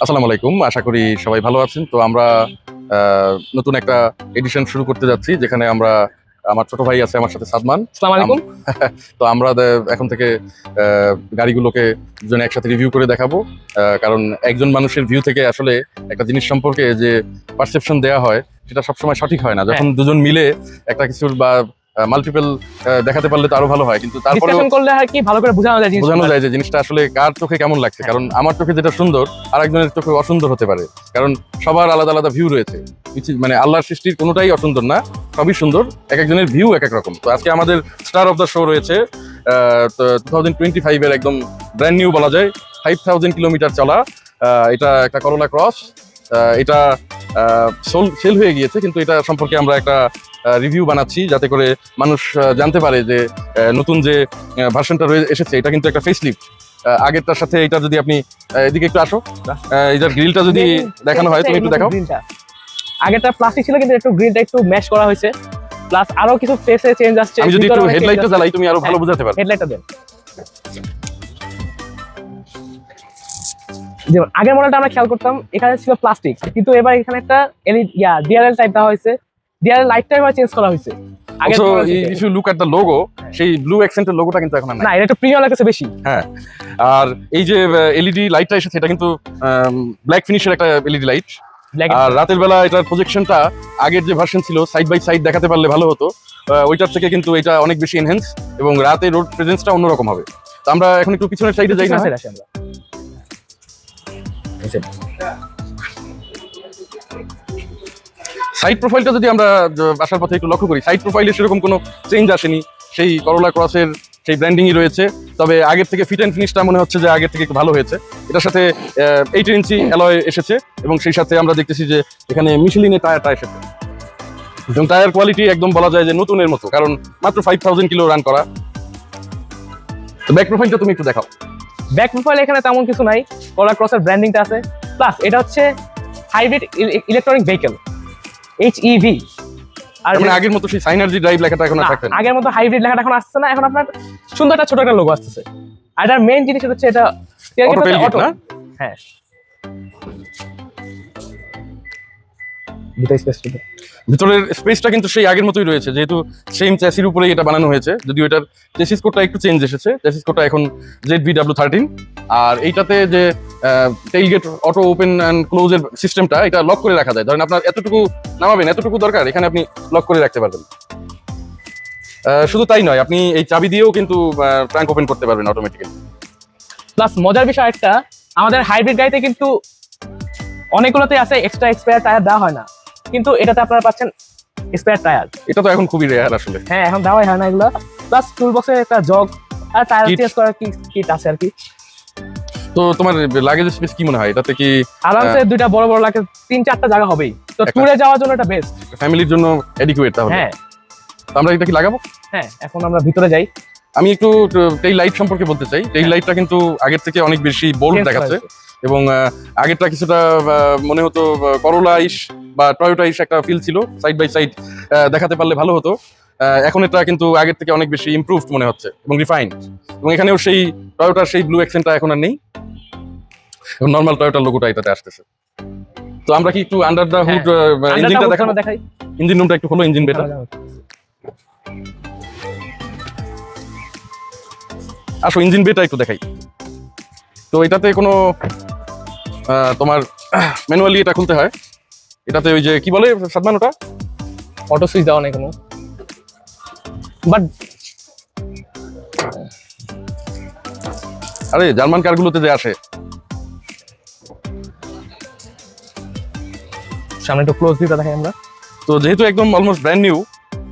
আসসালামু আলাইকুম আশা করি সবাই ভালো আছেন। তো আমরা নতুন একটা এডিশন শুরু করতে যাচ্ছি যেখানে আমরা আমার ছোট ভাই আছে আমার সাথে সাদমান। আলাইকুম। তো আমরা এখন থেকে আহ, গাড়িগুলোকে দুজনে একসাথে রিভিউ করে দেখাবো। আহ, কারণ একজন মানুষের ভিউ থেকে আসলে একটা জিনিস সম্পর্কে যে পারসেপশন দেওয়া হয় সেটা সবসময় সঠিক হয় না। যখন দুজন মিলে একটা কিছুর বা মাল্টিপল দেখাতে পারলে তো আরও ভালো হয়। কিন্তু তারপরে করলে আর কি? ভালো করে বোঝানো যায় জিনিসটা বোঝানো যায় যে জিনিসটা আসলে কার চোখে কেমন লাগছে। কারণ আমার চোখে যেটা সুন্দর আর একজনের চোখে অসুন্দর হতে পারে। কারণ সবার আলাদা আলাদা ভিউ রয়েছে। মানে আল্লাহর সৃষ্টির কোনোটাই অসুন্দর না সবই সুন্দর এক একজনের ভিউ এক এক রকম। তো আজকে আমাদের স্টার অফ দ্য শো রয়েছে টু থাউজেন্ড টোয়েন্টি ফাইভের একদম ব্র্যান্ড নিউ বলা যায় ফাইভ থাউজেন্ড কিলোমিটার চলা। এটা একটা করোলা ক্রস এটা সেল হয়ে গিয়েছে কিন্তু এটা সম্পর্কে আমরা একটা রিভিউ বানাচ্ছি যাতে করে মানুষ জানতে পারে যে নতুন যে ভার্সনটা রয়ে এসেছে এটা কিন্তু একটা ফেসলিফট আগেরটার সাথে এটা যদি আপনি এদিকে একটু আসো। এটার গ্রিলটা যদি দেখানো হয় তুমি একটু দেখাও। আগেটা প্লাস্টিক ছিল কিন্তু একটু গ্রিনটা একটু ম্যাশ করা হয়েছে। প্লাস আরও কিছু ফেসে চেঞ্জ আসছে আমি যদি একটু হেডলাইটটা জ্বালাই তুমি আরও ভালো বুঝাতে পারবে হেডলাইটটা দেন। যেমন আগের মডেলটা আমরা খেয়াল করতাম এখানে ছিল প্লাস্টিক কিন্তু এবার এখানে একটা এলইডি ইয়া ডিআরএল টাইপ দেওয়া হয়েছে। ডিআরএল লাইটটা এবার চেঞ্জ করা হয়েছে। লুক এট দ্য লোগো সেই ব্লু অ্যাকসেন্টের লোগোটা কিন্তু এখন আর নাই। না এটা একটু প্রিমিয়াম লাগছে বেশি। আর এই যে এলইডি লাইটটা এসেছে এটা কিন্তু ব্ল্যাক ফিনিশের একটা এলইডি লাইট আর রাতের বেলা এটার প্রজেকশনটা আগের যে ভার্সন ছিল সাইড বাই সাইড দেখাতে পারলে ভালো হতো। আহ, ওইটার থেকে কিন্তু এটা অনেক বেশি এনহেন্স এবং রাতে রোড প্রেজেন্সটা অন্যরকম হবে। তো আমরা এখন একটু পিছনের সাইডে যাই না? আমরা। সাইড প্রোফাইলটা যদি আমরা আসার পথে একটু লক্ষ্য করি সাইড প্রোফাইলে সেরকম কোনো চেঞ্জ আসেনি। সেই করোলা ক্রসের সেই ব্র্যান্ডিংই রয়েছে। তবে আগের থেকে ফিট অ্যান্ড ফিনিশটা মনে হচ্ছে যে আগের থেকে একটু ভালো হয়েছে। এটার সাথে এইট ইঞ্চি অ্যালয় এসেছে এবং সেই সাথে আমরা দেখতেছি যে এখানে মিশলিনের টায়ারটা এসেছে। এবং টায়ার কোয়ালিটি একদম বলা যায় যে নতুনের মতো, কারণ মাত্র ফাইভ থাউজেন্ড কিলো রান করা। তো ব্যাক প্রোফাইলটা তুমি একটু দেখাও। ব্যাক প্রোফাইল এখানে তেমন কিছু নাই। কোলা ক্রসের ব্র্যান্ডিংটা আছে। প্লাস এটা হচ্ছে hybrid electronic vehicle H EV আর মানে আগের মতো সেই সাইনার্জি ড্রাইভ লেখাটা এখন আর না, না? আগের মতো হাইব্রিড লেখাটা এখন আসছে না এখন আপনার সুন্দর একটা ছোট একটা লোগো আসতেছে। আর এটার মেইন জিনিস হচ্ছে এটা অটো না? হ্যাঁ। ভিতরে স্পেস ভিতরের স্পেসটা কিন্তু সেই আগের মতোই রয়েছে, যেহেতু সেম চ্যাসির উপরেই এটা বানানো হয়েছে। যদিও এটার চেসিস কোডটা একটু চেঞ্জ এসেছে চেসিস কোডটা এখন জেড ভি ডাব্লিউ থার্টিন আর এইটাতে যে টেইলগেট অটো ওপেন অ্যান্ড ক্লোজের সিস্টেমটা এটা লক করে রাখা যায়। ধরেন আপনার এতটুকু নামাবেন, এতটুকু দরকার, এখানে আপনি লক করে রাখতে পারবেন। শুধু তাই নয়, আপনি এই চাবি দিয়েও কিন্তু ট্রাঙ্ক ওপেন করতে পারবেন অটোমেটিক্যালি প্লাস মজার বিষয় একটা আমাদের হাইব্রিড গাড়িতে কিন্তু অনেকগুলোতে আছে এক্সট্রা এক্সপায়ার টায়ার দেওয়া হয় না। কিন্তু এটাতে আপনারা পাচ্ছেন স্পেয়ার টায়ার এটা তো এখন খুবই রেয়ার আসলে। হ্যাঁ এখন দেওয়াই হয় না এগুলো। প্লাস টুল বক্সের একটা জগ আর টায়ার চেঞ্জ করার কি কিট আছে আর কি? তো তোমার লাগেজ স্পেস কি মনে হয়? এটাতে কি আরামসে দুইটা বড় বড় লাগে তিন চারটা জায়গা হবেই। তো ট্যুরে যাওয়ার জন্য এটা বেস্ট ফ্যামিলির জন্য এডিকুয়েট তাহলে। হ্যাঁ। তো আমরা এটা কি লাগাবো? হ্যাঁ এখন আমরা ভিতরে যাই। আমি একটু টেইল লাইট সম্পর্কে বলতে চাই। টেইল লাইটটা কিন্তু আগের থেকে অনেক বেশি বোল্ড দেখাচ্ছে। এবং আগেরটা কিছুটা মনে হতো করোলা ইস বা টয়োটা ইস একটা ফিল ছিল সাইড বাই সাইড দেখাতে পারলে ভালো হতো। এখন এটা কিন্তু আগের থেকে অনেক বেশি ইমপ্রুভড মনে হচ্ছে এবং রিফাইন্ড এবং এখানেও সেই টয়োটার সেই ব্লু অ্যাকসেন্টটা এখন আর নেই। এবং নর্মাল টয়োটার লোগোটা এটাতে আসতেছে। তো আমরা কি একটু আন্ডার দ্য হুড ইঞ্জিনটা দেখাবো? দেখাই। ইঞ্জিন রুমটা একটু হলো ইঞ্জিন বেটা আসো ইঞ্জিন বেটা একটু দেখাই। তো এটাতে কোনো তোমার ম্যানুয়ালি এটা খুলতে হয়। এটাতে ওই যে কি বলে সাদমান ওটা? অটো সুইচ দেওয়া নেই কোনো। বাট আরে জার্মান কারগুলোতে যে আসে। সামনে একটু ক্লোজ ভিউটা দেখাই আমরা। তো যেহেতু একদম অলমোস্ট ব্র্যান্ড নিউ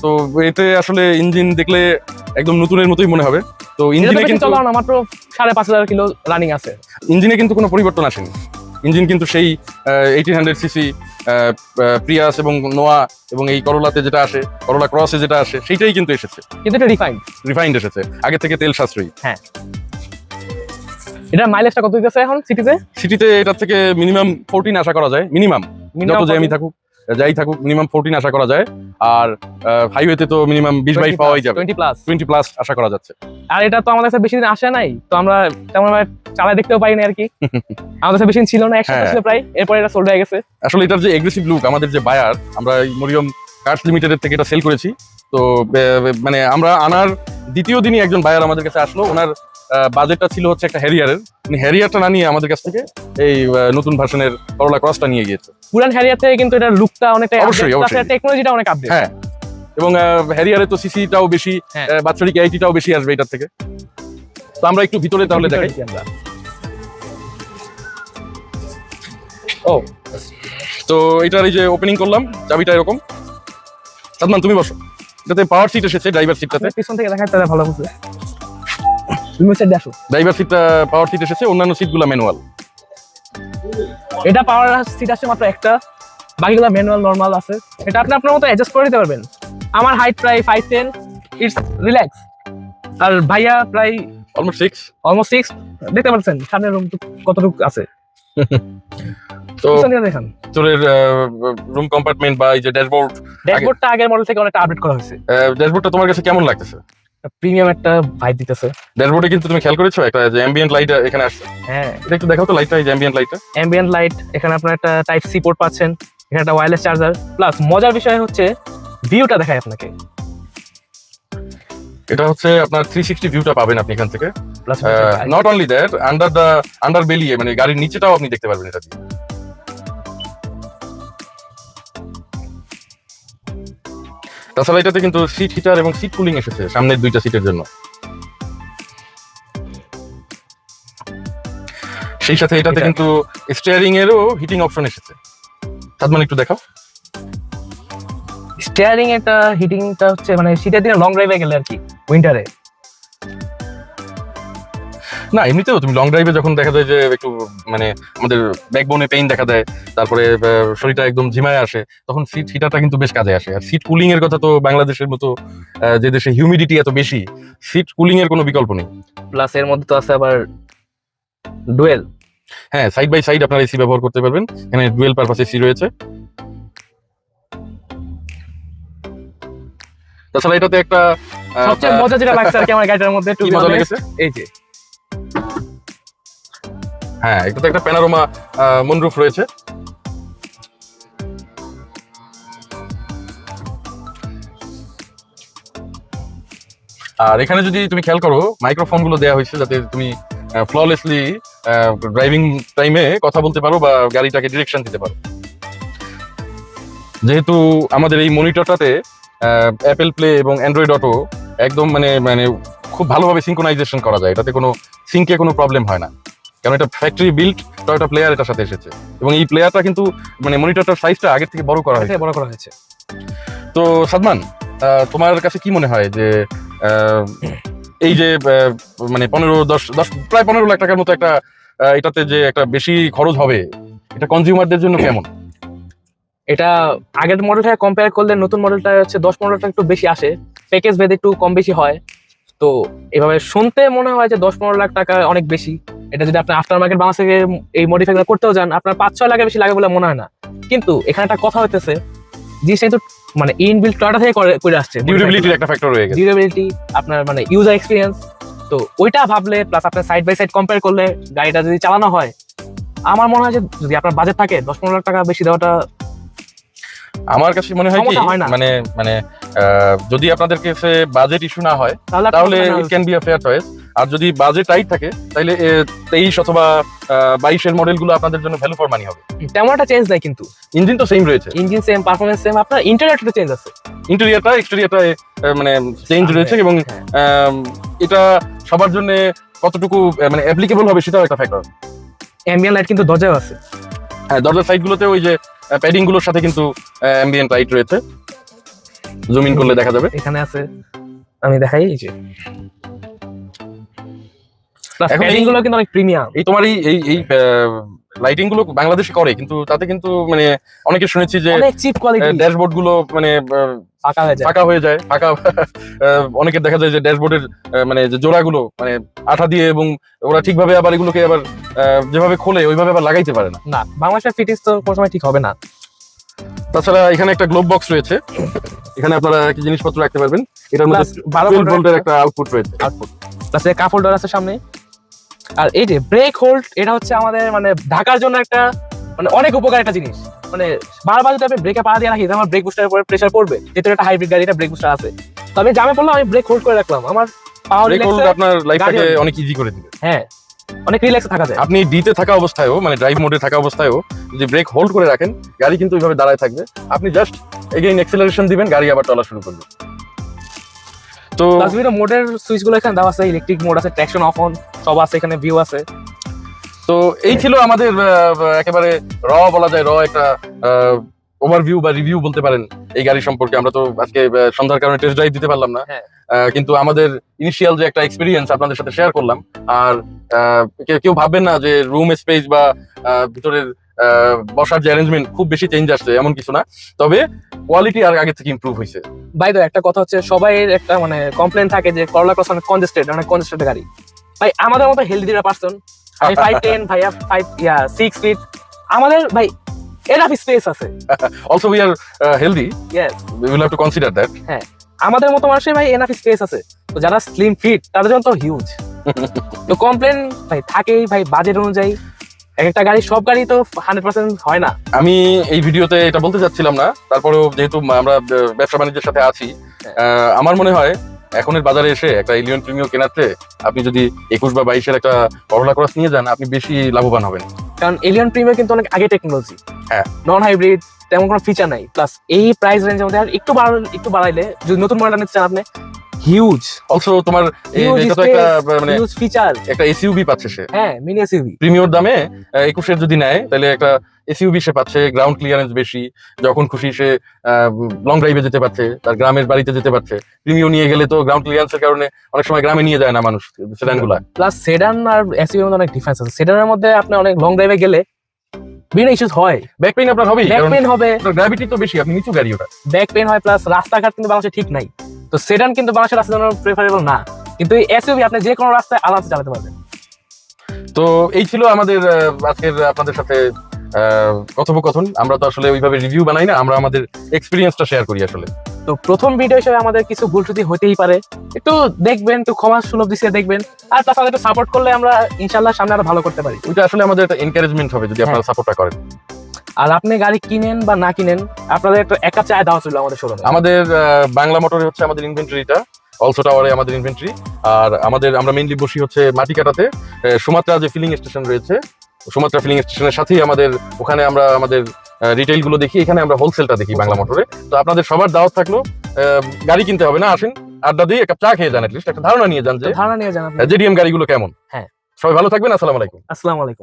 তো এতে আসলে ইঞ্জিন দেখলে একদম নতুনের মতোই মনে হবে। তো ইঞ্জিনে কিন্তু মাত্র সাড়ে পাঁচ হাজার কিলো রানিং আছে। ইঞ্জিনে কিন্তু কোনো পরিবর্তন আসেনি। ইঞ্জিন কিন্তু সেই এইটিন হান্ড্রেড সিসি প্রিয়াস এবং নোয়া এবং এই করোলাতে যেটা আসে করোলা ক্রসে যেটা আসে সেইটাই কিন্তু এসেছে। কিন্তু এটা রিফাইন্ড রিফাইন্ড এসেছে। আগে থেকে তেল সাশ্রয়ী। হ্যাঁ। এটা মাইলেজটা কত দিতেছে এখন সিটিতে সিটিতে এটার থেকে মিনিমাম ফোরটিন আশা করা যায়। মিনিমাম যত আমি থাকুক। যাই থাকুক মিনিমাম ফোরটিন আশা করা যায়। আর হাইওয়েতে তো মিনিমাম বিশ বাইশ পাওয়াই যাবে। টোয়েন্টি প্লাস টোয়েন্টি প্লাস আশা করা যাচ্ছে। আর এটা তো আমাদের কাছে বেশি দিন আসে নাই তো আমরা তেমন চালা দেখতেও পাইনি আর কি। আমাদের কাছে বেশি ছিল না একসাথে হ্যাঁ। ছিল প্রায় এরপরে এটা সোল্ড হয়ে গেছে। আসলে এটার যে এগ্রেসিভ লুক আমাদের যে বায়ার আমরা মরিয়ম কার্স লিমিটেডের থেকে এটা সেল করেছি। তো মানে আমরা আনার দ্বিতীয় দিনই একজন বায়ার আমাদের কাছে আসলো। ওনার বাজেটটা ছিল হচ্ছে একটা হ্যারিয়ারের হ্যারিয়ারটা না নিয়ে আমাদের কাছ থেকে এই নতুন ভার্সনের করোলা ক্রসটা নিয়ে গিয়েছে। পুরান হ্যারিয়ার থেকে কিন্তু এটার লুকটা অনেকটা অবশ্যই, অবশ্যই। টেকনোলজিটা অনেক আপডেট হ্যাঁ। এবং হ্যারিয়ারে তো সিসিটাও বেশি হ্যাঁ। বাৎসরিক আইটিটাও বেশি আসবে এটার থেকে। তো আমরা একটু ভিতরে তাহলে দেখাই। ও। তো এটার এই যে ওপেনিং করলাম চাবিটা এরকম। সাদমান তুমি বসো। এটাতে পাওয়ার সিট এসেছে ড্রাইভার সিটটাতে পিছন থেকে তাহলে ভালো বুঝবে তুমি দেখো ড্রাইভার পাওয়ার সিট এসেছে অন্যান্য সিটগুলো ম্যানুয়াল এটা পাওয়ার সিট আছে মাত্র একটা বাকিগুলো ম্যানুয়াল নর্মাল আছে। এটা আপনি আপনার মতো অ্যাডজাস্ট করে দিতে পারবেন। আমার হাইট প্রায় ফাইভ টেন ইটস রিল্যাক্স আর ভাইয়া প্রায় অলমোস্ট সিক্স অলমোস্ট সিক্স দেখতে পাচ্ছেন সামনের রুম কতটুকু আছে। তো রুম কম্পার্টমেন্ট বা এই যে ড্যাশবোর্ড ড্যাশবোর্ডটা আগের মডেল থেকে অনেকটা আপডেট করা হয়েছে। ড্যাশবোর্ডটা তোমার কাছে কেমন লাগতেছে? প্রিমিয়াম একটা ভাইব দিতেছে। ড্যাশবোর্ডে কিন্তু তুমি খেয়াল করেছ? একটা যে অ্যাম্বিয়েন্ট লাইট এখানে আসছে। হ্যাঁ। এটা একটু দেখাও তো লাইটটা এই যে অ্যাম্বিয়েন্ট লাইটটা অ্যাম্বিয়েন্ট লাইট এখানে আপনার একটা টাইপ সি পোর্ট পাচ্ছেন এখানে একটা ওয়্যারলেস চার্জার প্লাস মজার বিষয় হচ্ছে ভিউটা দেখায় আপনাকে। এটা হচ্ছে আপনার থ্রি সিক্সটি ভিউটা পাবেন আপনি এখান থেকে। Plus not only that under the under বেলিয়ে মানে গাড়ির নিচেটাও আপনি দেখতে পারবেন এটা দিয়ে। তাছাড়া এটাতে কিন্তু সিট হিটার এবং সিট কুলিং এসেছে সামনের দুইটা সিটের জন্য। সেই সাথে এটাতে কিন্তু স্টিয়ারিং এরও হিটিং অপশন এসেছে। তার মানে একটু দেখাও। স্টিয়ারিং এটা হিটিংটা হচ্ছে মানে শীতের দিনে লং ড্রাইভে গেলে আর কি উইন্টারে না এমনিতেও তুমি লং ড্রাইভে যখন দেখা যায় যে একটু মানে আমাদের ব্যাকবোনে পেইন দেখা দেয় তারপরে শরীরটা একদম ঝিমায় আসে তখন সিট হিটারটা কিন্তু বেশ কাজে আসে। আর সিট কুলিং এর কথা তো বাংলাদেশের মতো যে দেশে হিউমিডিটি এত বেশি সিট কুলিং এর কোনো বিকল্প নেই। প্লাস এর মধ্যে তো আছে আবার ডুয়েল হ্যাঁ সাইড বাই সাইড আপনারা এসি ব্যবহার করতে পারবেন এখানে ডুয়েল পারপাস এসি রয়েছে। তাছাড়া এটাতে একটা সবচেয়ে মজা যেটা লাগছে আর কি আমার গাড়িটার মধ্যে be মজা লেগেছে? এই যে হ্যাঁ এটাতে একটা প্যানারোমা মনরুফ রয়েছে। আর এখানে যদি তুমি খেয়াল করো মাইক্রোফোনগুলো দেওয়া হয়েছে যাতে তুমি ফ্ললেসলি ড্রাইভিং টাইমে কথা বলতে পারো বা গাড়িটাকে ডিরেকশন দিতে পারো। যেহেতু আমাদের এই মনিটরটাতে অ্যাপেল প্লে এবং অ্যান্ড্রয়েড অটো একদম মানে মানে খুব ভালোভাবে সিঙ্কোনাইজেশন করা যায়। এটাতে কোনো সিঙ্কে কোনো প্রবলেম হয় না। কারণ এটা ফ্যাক্টরি বিল্ড টয়টা প্লেয়ার এটার সাথে এসেছে? এবং এই প্লেয়ারটা কিন্তু মানে মনিটরটার সাইজটা আগের থেকে বড় করা হয়েছে। বড় করা হয়েছে। তো সাদমান তোমার কাছে কি মনে হয় যে এই যে মানে পনেরো দশ দশ প্রায় পনেরো লাখ টাকার মতো একটা এটাতে যে একটা বেশি খরচ হবে এটা কনজিউমারদের জন্য কেমন? এটা আগের মডেলটা কম্পেয়ার করলে নতুন মডেলটা হচ্ছে দশ পনেরোটা একটু বেশি আসে। প্যাকেজ ভেদে একটু কম বেশি হয়। তো এভাবে শুনতে মনে হয় যে দশ পনেরো লাখ টাকা অনেক বেশি। এটা যদি আপনি আফটার মার্কেট বাংলাদেশ থেকে এই মডিফাই করতেও যান আপনার পাঁচ ছয় লাখের বেশি লাগে বলে মনে হয় না। কিন্তু এখানে একটা কথা হইতেছে জিনিসটা কিন্তু মানে ইনবিল্ড টয়টা থেকে করে আসছে ডিউরেবিলিটির একটা ফ্যাক্টর রয়ে গেছে। ডিউরেবিলিটি আপনার মানে ইউজার এক্সপিরিয়েন্স তো ওইটা ভাবলে প্লাস আপনার সাইড বাই সাইড কম্পেয়ার করলে গাড়িটা যদি চালানো হয় আমার মনে হয় যে যদি আপনার বাজেট থাকে দশ পনেরো লাখ টাকা বেশি দেওয়াটা আমার কাছে মনে হয় কি। মানে মানে যদি আপনাদের কাছে বাজেট ইস্যু না হয় তাহলে it can be a fair choice আর যদি বাজেট টাইট থাকে তাহলে তেইশ অথবা বাইশের মডেলগুলো আপনাদের জন্য ভ্যালু ফর মানি হবে। তেমন একটা চেঞ্জ দেয় কিন্তু। ইঞ্জিন তো সেম রয়েছে। ইঞ্জিন সেম পারফরমেন্স সেম আপনার ইন্টারনেটটা চেঞ্জ আছে। ইন্টেরিয়রটা এক্সটেরিয়রটা মানে চেঞ্জ রয়েছে এবং হ্যাঁ। এটা সবার জন্য কতটুকু মানে অ্যাপ্লিকেবল হবে সেটাও একটা ফ্যাক্টর অ্যাম্বিয়েন্ট লাইট কিন্তু দরজাও আছে। হ্যাঁ দরজার সাইডগুলোতে ওই যে প্যাডিংগুলোর সাথে কিন্তু অ্যাম্বিয়েন্ট লাইট রয়েছে। জুম ইন করলে দেখা যাবে। এখানে আছে আমি দেখাই এই যে। প্লাস প্যাডিংগুলো কিন্তু অনেক প্রিমিয়াম এই তোমার এই এই লাইটিংগুলো বাংলাদেশে করে কিন্তু তাতে কিন্তু মানে অনেকে শুনেছি যে অনেক চিপ কোয়ালিটি ড্যাশবোর্ডগুলো মানে ফাঁকা হয়ে যায়। ফাঁকা হয়ে যায় ফাঁকা অনেকের দেখা যায় যে ড্যাশবোর্ডের মানে যে জোড়াগুলো মানে আঠা দিয়ে এবং ওরা ঠিকভাবে আবার এগুলোকে আবার যেভাবে খোলে ওইভাবে আবার লাগাইতে পারে না। না বাংলাদেশের ফিটিংস তো কোনো সময় ঠিক হবে না। তাছাড়া এখানে একটা গ্লোব বক্স রয়েছে। এখানে আপনারা কি জিনিসপত্র রাখতে পারবেন। এটার মধ্যে বারো 12 ভোল্টের একটা আউটপুট রয়েছে। আউটপুট প্লাস কাপ হোল্ডার আছে সামনে। আর এই যে ব্রেক হোল্ড এটা হচ্ছে আমাদের মানে ঢাকার জন্য একটা মানে অনেক উপকার একটা জিনিস। মানে বারবার যদি আপনি ব্রেকে পা দিয়ে রাখি আমার ব্রেক বুস্টারের উপরে প্রেশার পড়বে। যেহেতু একটা হাইব্রিড গাড়ি এটা ব্রেক বুস্টার আছে। তো আমি জামে পড়লাম আমি ব্রেক হোল্ড করে রাখলাম। আমার পাওয়ার ব্রেক হোল্ড আপনার লাইফটাকে অনেক ইজি করে দিবে। হ্যাঁ অনেক রিল্যাক্স থাকা যায়। আপনি ডিতে থাকা অবস্থায়ও মানে ড্রাইভ মোডে থাকা অবস্থায়ও যদি ব্রেক হোল্ড করে রাখেন গাড়ি কিন্তু ওইভাবে দাঁড়ায় থাকবে। আপনি জাস্ট এগেইন এক্সেলারেশন দিবেন গাড়ি আবার চলা শুরু করবে। তো প্লাস বিভিন্ন মোডের সুইচগুলো এখানে দেওয়া আছে ইলেকট্রিক মোড আছে ট্র্যাকশন অফ অন সব আছে এখানে ভিউ আছে। তো এই ছিল আমাদের একেবারে র বলা যায় র একটা ওভারভিউ বা রিভিউ বলতে পারেন এই গাড়ি সম্পর্কে। আমরা তো আজকে সন্ধ্যার কারণে টেস্ট ড্রাইভ দিতে পারলাম না। হ্যাঁ। কিন্তু আমাদের ইনিশিয়াল যে একটা এক্সপিরিয়েন্স আপনাদের সাথে শেয়ার করলাম। আর কেউ ভাববেন না যে রুম স্পেস বা ভিতরের বসার যে অ্যারেঞ্জমেন্ট খুব বেশি চেঞ্জ আসছে এমন কিছু না। তবে কোয়ালিটি আর আগে থেকে ইমপ্রুভ হয়েছে। বাই দ্য একটা কথা হচ্ছে সবাই একটা মানে কমপ্লেন থাকে যে করলা ক্রস অনেক কনজেস্টেড অনেক কনজেস্টেড গাড়ি। ভাই আমাদের মতো হেলদি পার্সন আমি ফাইভ টেন ভাইয়া ফাইভ ইয়া সিক্স ফিট আমাদের ভাই এনাফ স্পেস আছে। Also we are healthy yes we will have to consider that হ্যাঁ। আমাদের মতো মানুষের ভাই এনাফ স্পেস আছে। তো যারা স্লিম ফিট তাদের জন্য তো হিউজ তো কমপ্লেন ভাই থাকেই ভাই বাজেট অনুযায়ী। এক একটা গাড়ি সব গাড়ি তো হান্ড্রেড পার্সেন্ট হয় না। আমি এই ভিডিওতে এটা বলতে চাচ্ছিলাম না তারপরেও যেহেতু আমরা ব্যবসা বাণিজ্যের সাথে আছি আমার মনে হয় এখনের বাজারে এসে একটা ইলিয়ন প্রিমিয়াম কেনাতে আপনি যদি একুশ বা বাইশের একটা করোলা ক্রস নিয়ে যান আপনি বেশি লাভবান হবেন। কারণ এলিয়ন প্রিমিয়ার কিন্তু অনেক আগে টেকনোলজি হ্যাঁ। নন হাইব্রিড তেমন কোনো ফিচার নাই। প্লাস এই প্রাইস রেঞ্জের মধ্যে আর একটু বাড়ালে একটু বাড়াইলে যদি নতুন মডেল নিতে চান আপনি হিউজ অলসো তোমার একটা মানে হিউজ ফিচার একটা এসইউবি পাচ্ছে সে। হ্যাঁ মিনি এসইউভি প্রিমিয়র দামে একুশের যদি নেয় তাহলে একটা এসইউবি সে পাচ্ছে গ্রাউন্ড ক্লিয়ারেন্স বেশি যখন খুশি সে লং ড্রাইভে যেতে পারছে তার গ্রামের বাড়িতে যেতে পারছে। প্রিমিয়র নিয়ে গেলে তো গ্রাউন্ড ক্লিয়ারেন্সের কারণে অনেক সময় গ্রামে নিয়ে যায় না মানুষ সেডানগুলা। প্লাস সেডান আর এসইউভি মধ্যে অনেক ডিফারেন্স আছে। সেডানের মধ্যে আপনি অনেক লং ড্রাইভে গেলে বিভিন্ন ইস্যুস হয়। ব্যাক পেইন আপনার হবে ব্যাক পেইন হবে। গ্র্যাভিটি তো বেশি আপনি নিচু গাড়ি ওটা। ব্যাক পেইন হয় প্লাস রাস্তাঘাট কিন্তু বাংলাদেশে ঠিক নাই। তো সেডান কিন্তু বাংলাদেশের রাস্তার জন্য প্রেফারেবল না। কিন্তু এই এসইউভি আপনি যে কোনো রাস্তায় আরামসে চালাতে পারবেন। তো এই ছিল আমাদের আজকের আপনাদের সাথে কথোপকথন। আমরা তো আসলে ওইভাবে রিভিউ বানাই না আমরা আমাদের এক্সপিরিয়েন্সটা শেয়ার করি আসলে। তো প্রথম ভিডিও হিসেবে আমাদের কিছু ভুল ত্রুটি হতেই পারে। একটু দেখবেন একটু ক্ষমা সুলভ দৃষ্টিতে দেখবেন। আর প্লাস একটু সাপোর্ট করলে আমরা ইনশাল্লাহ সামনে আরও ভালো করতে পারি। ওইটা আসলে আমাদের একটা এনকারেজমেন্ট হবে যদি আপনারা সাপোর্টটা করেন। আর আপনি গাড়ি কিনেন বা না কিনেন আপনাদের একটা একা চায় দেওয়া ছিল আমাদের শোরুমে আমাদের বাংলা মোটরে হচ্ছে আমাদের ইনভেন্টরিটা অলসো টাওয়ারে আমাদের ইনভেন্টরি আর আমাদের আমরা মেইনলি বসি হচ্ছে মাটি কাটাতে সুমাত্রা যে ফিলিং স্টেশন রয়েছে সুমাত্রা ফিলিং স্টেশনের সাথেই আমাদের ওখানে আমরা আমাদের রিটেলগুলো দেখি এখানে আমরা হোলসেলটা দেখি বাংলা মোটরে। তো আপনাদের সবার দাওয়াত থাকল গাড়ি কিনতে হবে না আসেন আড্ডা দিয়ে একটা চা খেয়ে যান লিস্ট একটা ধারণা নিয়ে যান যে ধারণা নিয়ে যান জেডিএম গাড়িগুলো কেমন। হ্যাঁ। সবাই ভালো থাকবেন আসসালামু আলাইকুম। আসসালামু আলাইকুম।